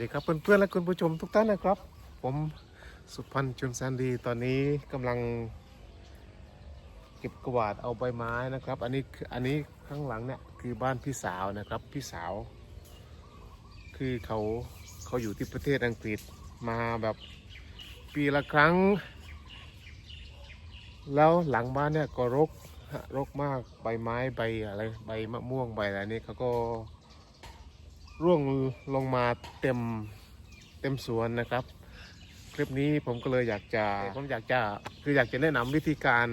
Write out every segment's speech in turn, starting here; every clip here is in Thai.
วัสดีครับเพื่อนๆและคุณผู้ชมทุกท่านนะครับ ผมสุพันธ์จุนแซนดีตอนนี้กำลัง เก็บกวาดเอาใบไม้นะครับ อันนี้ออันนี้ข้างหลังเนี่ยคือบ้านพี่สาวนะครับพี่สาว คือเขาเขาอยู่ที่ประเทศอังกฤษมาแบบปีละครั้ง แล้วหลังบ้านเนี่ยก็รกฮะรกมากใบไม้ใบอะไรใบมะม่วงใบอะไรนี่เขาก็ ร่วงลงมาเต็มเต็มสวนนะครับ คลิปนี้ผมก็เลยอยากจะผมอยากจะคืออยากจะแนะนำวิธีการ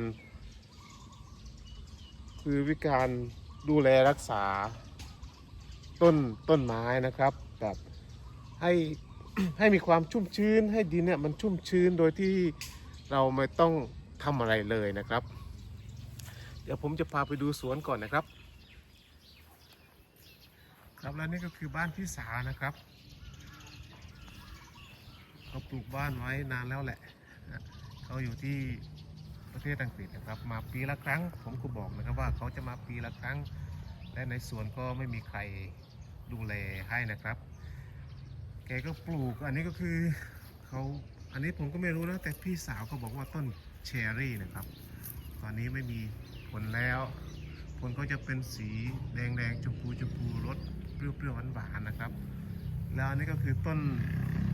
คือวิธีการดูแลรักษาต้นต้นไม้นะครับแบบให้ให้มีความชุ่มชื้น ให้ดินเนี่ยมันชุ่มชื้นโดยที่เราไม่ต้องทำอะไรเลยนะครับ เดี๋ยวผมจะพาไปดูสวนก่อนนะครับ ครับและนี่ก็คือบ้านพี่สาวนะครับเขาปลูกบ้านไว้นานแล้วแหละเขาอยู่ที่ประเทศอังกฤษนะครับ มาปีละครั้ง ผมก็บอกนะครับว่าเขาจะมาปีละครั้ง และในสวนก็ไม่มีใครดูแลให้นะครับ แกก็ปลูกอันนี้ก็คือเขาอันนี้ผมก็ไม่รู้นะแต่พี่สาวเขาบอกว่าต้นเชอรี่นะครับ ตอนนี้ไม่มีผลแล้ว ผลก็จะเป็นสีแดงแดงชมพูชมพูรสเปรี้ยวๆหวานๆนนะครับ แล้วอันนี้ก็คือต้น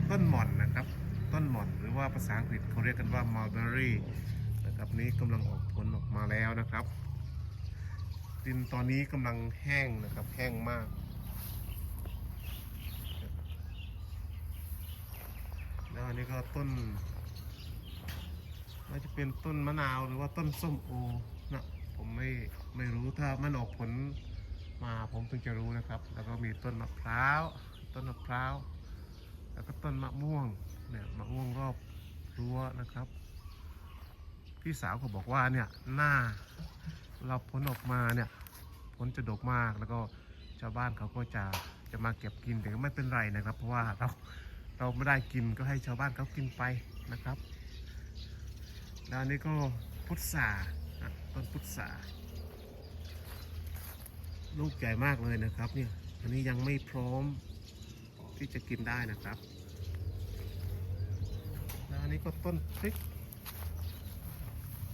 ต้นหม่อนนะครับ ต้นหม่อนหรือว่าภาษาอังกฤษเขาเรียกกันว่า mulberry นะครับนี้กำลังออกผลออกมาแล้วนะครับ ดินตอนนี้กำลังแห้งนะครับแห้งมาก แล้วอันนี้ก็ต้นน่าจะเป็นต้นมะนาวหรือว่าต้นส้มโอ ผมไม่ไม่รู้ถ้ามันออกผลมาผมถึงจะรู้นะครับ แล้วก็มีต้นมะพร้าวต้นมะพร้าวแล้วก็ต้นมะม่วงเนี่ยมะม่วงรอบรั้วนะครับ พี่สาวก็บอกว่าเนี่ยหน้าเราผลออกมาเนี่ยผลจะดกมากแล้วก็ชาวบ้านเขาก็จะจะมาเก็บกินแต่ก็ไม่เป็นไรนะครับ เพราะว่าเราเราไม่ได้กินก็ให้ชาวบ้านเขากินไปนะครับ แล้วนนี้ก็พุทรา ต้นพุทราลูกใหญ่มากเลยนะครับเนี่ยอันนี้ยังไม่พร้อมที่จะกินได้นะครับ แล้วอันนี้ก็ต้นพริก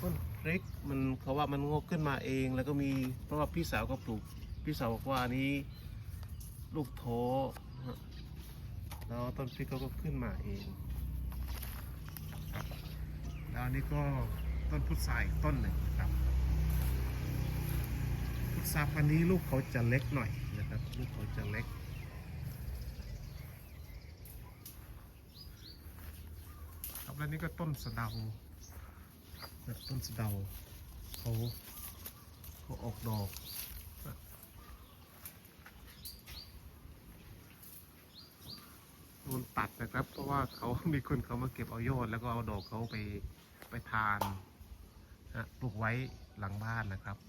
ต้นพริกมันเขาว่ามันงอกขึ้นมาเอง แล้วก็มีเพราะว่าพี่สาวก็ปลูก พี่สาวบอกว่าอันนี้ลูกโถแล้วต้นพริกเขาก็ขึ้นมาเอง แล้วอันนี้ก็ต้นพุทราอีกต้นหนึ่งนะครับ พุทราพันนี้ลูกเขาจะเล็กหน่อยนะครับ ลูกเขาจะเล็ก ครับแล้วนี่ก็ต้นสะเดาแบบต้นสะเดาเขาเขาออกดอกโดนตัดนะครับ เพราะว่าเขามีคนเขามาเก็บเอายอดแล้วก็เอาดอกเขาไปไปทานนะปลูกไว้หลังบ้านนะครับ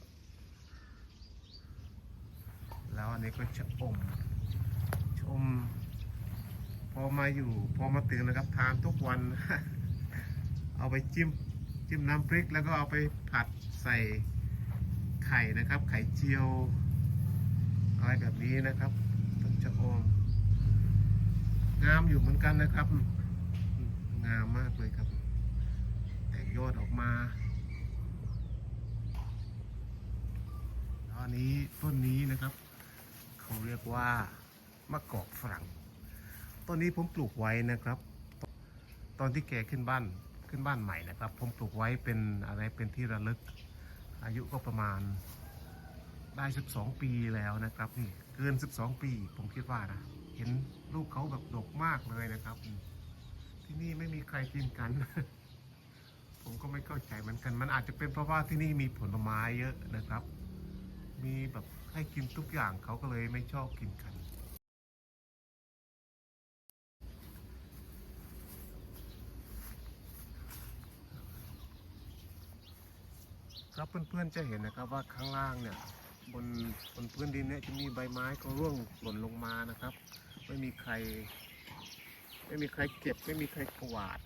แล้วอั นนี้ก็ชะอมชะอมพอมาอยู่ พอมาตื่นนะครับทานทุกวัน เอาไปจิ้มจิ้มน้ำพริกแล้วก็เอาไปผัดใส่ไข่นะครับ ไข่เจียว อะไรแบบนี้นะครับต้นชะอมงามอยู่เหมือนกันนะครับ งามมากเลยครับ แต่ยอดออกมาแล้วอันนี้ต้นนี้นะครับ เขาเรียกว่ามะกอกฝรั่ง ต้นนี้ผมปลูกไว้นะครับ ตอนที่แกขึ้นบ้านขึ้นบ้านใหม่นะครับ ผมปลูกไว้เป็นอะไรเป็นที่ระลึก อายุก็ประมาณได้ 12 ปีแล้วนะครับนี่เกิน 12 ปี ผมคิดว่านะ เห็นลูกเขาแบบดกมากเลยนะครับ ที่นี่ไม่มีใครกินกัน ผมก็ไม่เข้าใจเหมือนกัน มันอาจจะเป็นเพราะว่าที่นี่มีผลไม้เยอะนะครับ แบบให้กินทุกอย่างเขาก็เลยไม่ชอบกินกัน ครับเพื่อนๆจะเห็นนะครับว่าข้างล่างเนี่ยบนบนพื้นดินเนี่ยจะมีใบไม้ก็ร่วงหล่นลงมานะครับ ไม่มีใคร ไม่มีใครเก็บไม่มีใครกวาด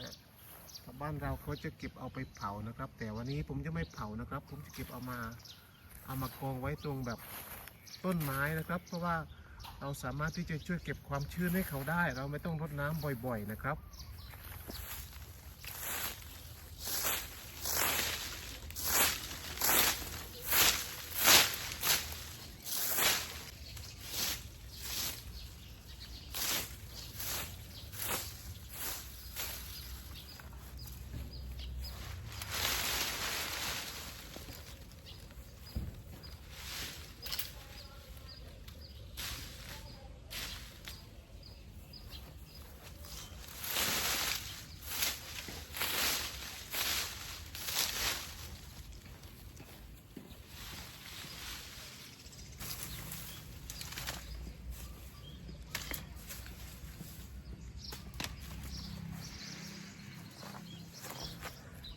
นะชาวบ้านเราเขาจะเก็บเอาไปเผานะครับ แต่วันนี้ผมจะไม่เผานะครับ ผมจะเก็บเอามา เอามากองไว้ตรงแบบต้นไม้นะครับ เพราะว่าเราสามารถที่จะช่วยเก็บความชื้นให้เขาได้ เราไม่ต้องรดน้ำบ่อย ๆ นะครับ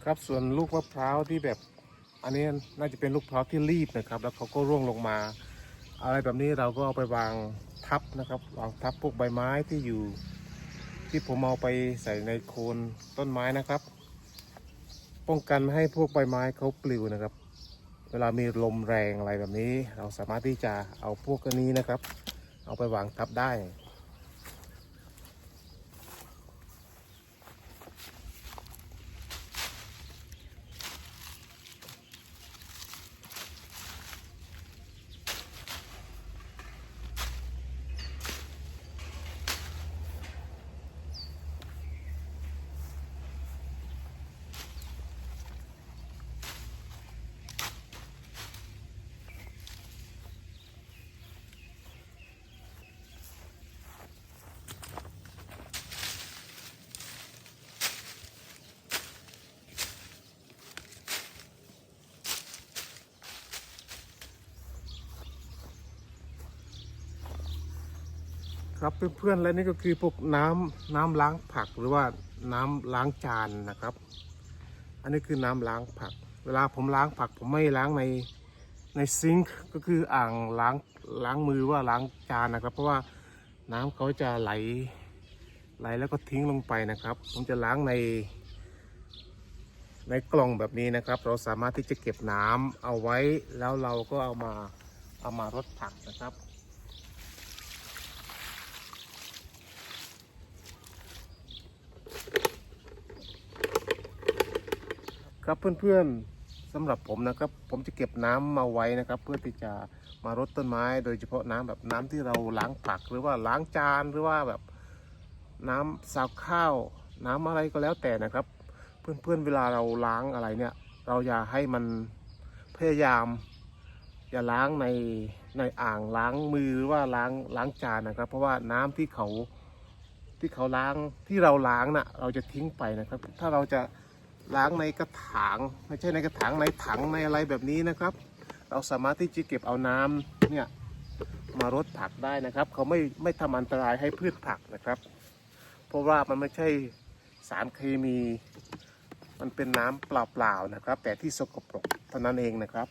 ครับส่วนลูกมะพร้าวที่แบบอันนี้น่าจะเป็นลูกมะพร้าวที่รีบนะครับ แล้วเขาก็ร่วงลงมา อะไรแบบนี้เราก็เอาไปวางทับนะครับ วางทับพวกใบไม้ที่อยู่ ที่ผมเอาไปใส่ในโคนต้นไม้นะครับ ป้องกันไม่ให้พวกใบไม้เขาปลิวนะครับ เวลามีลมแรงอะไรแบบนี้ เราสามารถที่จะเอาพวกนี้นะครับ เอาไปวางทับได้ ครับเพื่อนๆและนี่ก็คือพวกน้ำน้ำล้างผักหรือว่าน้ำล้างจานนะครับ อันนี้คือน้ำล้างผัก เวลาผมล้างผัก ผมไม่ล้างในในซิงค์ก็คืออ่างล้างล้างมือว่าล้างจานนะครับ เพราะว่าน้ำเขาจะไหลไหลแล้วก็ทิ้งลงไปนะครับ ผมจะล้างใน ในกล่องแบบนี้นะครับ เราสามารถที่จะเก็บน้ำเอาไว้แล้วเราก็เอามาเอามารดผักนะครับ ครับเพื่อนๆสำหรับผมนะครับ ผมจะเก็บน้ำมาไว้นะครับ เพื่อที่จะมารดต้นไม้ โดยเฉพาะน้ำแบบน้ำที่เราล้างผัก หรือว่าล้างจานหรือว่าแบบน้ำสาวข้าว น้ำอะไรก็แล้วแต่นะครับ เพื่อนๆเวลาเราล้างอะไรเนี่ย เราอย่าให้มันพยายาม อย่าล้างในในอ่างล้างมือหรือว่าล้างล้างจานนะครับ เพราะว่าน้ำที่เขาที่เขาล้างที่เราล้างน่ะเราจะทิ้งไปนะครับ ถ้าเราจะ ล้างในกระถางไม่ใช่ในกระถางในถังในอะไรแบบนี้นะครับ เราสามารถที่จะเก็บเอาน้ำเนี่ยมารดผักได้นะครับ เขาไม่ไม่ทำอันตรายให้พืชผักนะครับ เพราะว่ามันไม่ใช่สารเคมี มันเป็นน้ำเปล่าๆนะครับ แต่ที่สกปรกเท่านั้นเองนะครับ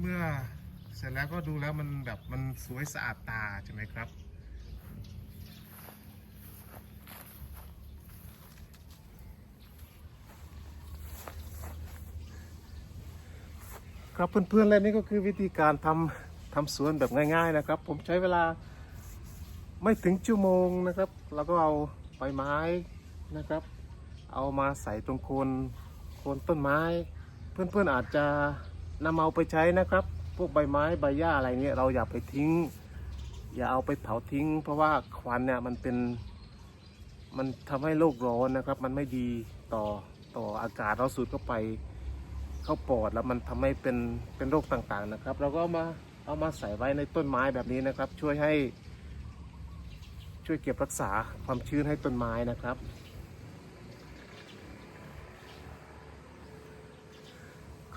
เมื่อเสร็จแล้วก็ดูแล้วมันแบบมันสวยสะอาดตาใช่ไหมครับ ครับเพื่อนๆและนี่ก็คือวิธีการทำทำสวนแบบง่ายๆนะครับ ผมใช้เวลาไม่ถึงชั่วโมงนะครับ แล้วก็เอาใบไม้นะครับ เอามาใส่ตรงโคนโคนต้นไม้ เพื่อนๆอาจจะ นำเอาไปใช้นะครับ พวกใบไม้ใบหญ้าอะไรเงี้ยเราอย่าไปทิ้ง อย่าเอาไปเผาทิ้ง เพราะว่าควันเนี่ยมันเป็น มันทำให้โลกร้อนนะครับ มันไม่ดีต่อต่ออากาศเราสูดเข้าไปเข้าปอดแล้วมันทำให้เป็นเป็นโรคต่างๆนะครับ เราก็มาเอามาใส่ไว้ในต้นไม้แบบนี้นะครับ ช่วยให้ช่วยเก็บรักษาความชื้นให้ต้นไม้นะครับ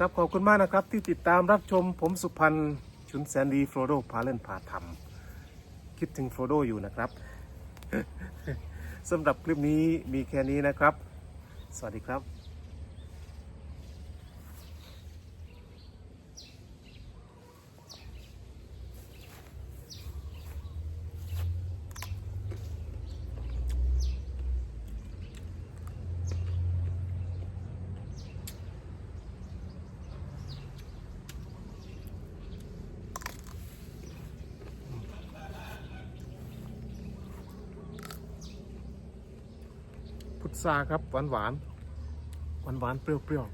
ครับขอบคุณมากนะครับ ที่ติดตามรับชมผมสุพันธ์ชุนแสนดีโฟโดพาเล่นพาทำคิดถึงโฟโดอยู่นะครับสำหรับคลิปนี้มีแค่นี้นะครับ สวัสดีครับ ซ่าครับหวานหวานหวานหวานเปรี้ยวเปรี้ยว